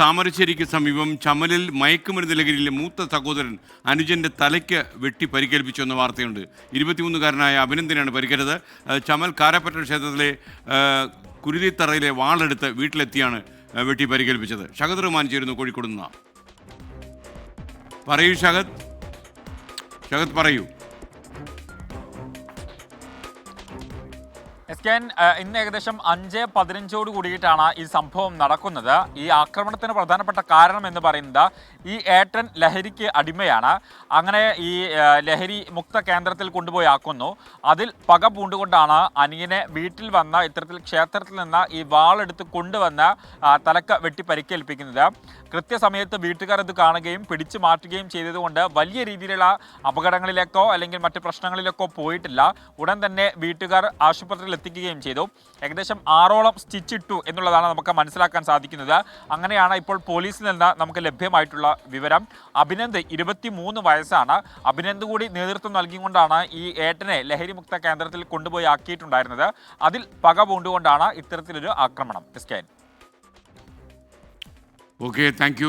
താമരശ്ശേരിക്ക് സമീപം ചമലിൽ മയക്കുമരുന്ന് ലഹരിയിലെ മൂത്ത സഹോദരൻ അനുജന്റെ തലയ്ക്ക് വെട്ടി പരിക്കേൽപ്പിച്ചു എന്ന വാർത്തയുണ്ട്. ഇരുപത്തിമൂന്നുകാരനായ അഭിനന്ദനാണ് പരിക്കേറ്റത്. ചമൽ കാരപ്പറ്റ ക്ഷേത്രത്തിലെ കുരുതിത്തറയിലെ വാളെടുത്ത് വീട്ടിലെത്തിയാണ് വെട്ടി പരിക്കേൽപ്പിച്ചത്. ഷഹദ് റഹ്മാൻ ചേരുന്നു കോഴിക്കോട് നിന്ന്. പറയൂ ഷഹദ് ഷഹദ് പറയൂ. എസ് കെ ഇന്ന് ഏകദേശം അഞ്ച് പതിനഞ്ചോട് കൂടിയിട്ടാണ് ഈ സംഭവം നടക്കുന്നത്. ഈ ആക്രമണത്തിന് പ്രധാനപ്പെട്ട കാരണം എന്ന് പറയുന്നത് ഈ ഏട്ടൻ ലഹരിക്ക് അടിമയാണ്. അങ്ങനെ ഈ ലഹരി മുക്ത കേന്ദ്രത്തിൽ കൊണ്ടുപോയി ആക്കുന്നു. അതിൽ പക പൂണ്ടുകൊണ്ടാണ് അനിയനെ വീട്ടിൽ വന്ന ഇത്തരത്തിൽ ക്ഷേത്രത്തിൽ നിന്ന് ഈ വാളെടുത്ത് കൊണ്ടുവന്ന് തലക്ക വെട്ടി പരിക്കേൽപ്പിക്കുന്നത്. കൃത്യസമയത്ത് വീട്ടുകാർ ഇത് കാണുകയും പിടിച്ചു മാറ്റുകയും ചെയ്തതുകൊണ്ട് വലിയ രീതിയിലുള്ള അപകടങ്ങളിലേക്കോ അല്ലെങ്കിൽ മറ്റ് പ്രശ്നങ്ങളിലേക്കോ പോയിട്ടില്ല. ഉടൻ തന്നെ വീട്ടുകാർ ആശുപത്രിയിൽ എത്തിക്കുകയും ചെയ്തു. ഏകദേശം ആറോളം സ്റ്റിച്ച് ഇട്ടു എന്നുള്ളതാണ് നമുക്ക് മനസ്സിലാക്കാൻ സാധിക്കുന്നത്. അങ്ങനെയാണ് ഇപ്പോൾ പോലീസിൽ നിന്ന് നമുക്ക് ലഭ്യമായിട്ടുള്ള വിവരം. അഭിനന്ദ് ഇരുപത്തി മൂന്ന് വയസ്സാണ്. അഭിനന്ദ് കൂടി നേതൃത്വം നൽകിക്കൊണ്ടാണ് ഈ ഏട്ടനെ ലഹരിമുക്ത കേന്ദ്രത്തിൽ കൊണ്ടുപോയി ആക്കിയിട്ടുണ്ടായിരുന്നത്. അതിൽ പക പൂണ്ടുകൊണ്ടാണ് ഇത്തരത്തിലൊരു ആക്രമണം. Okay thank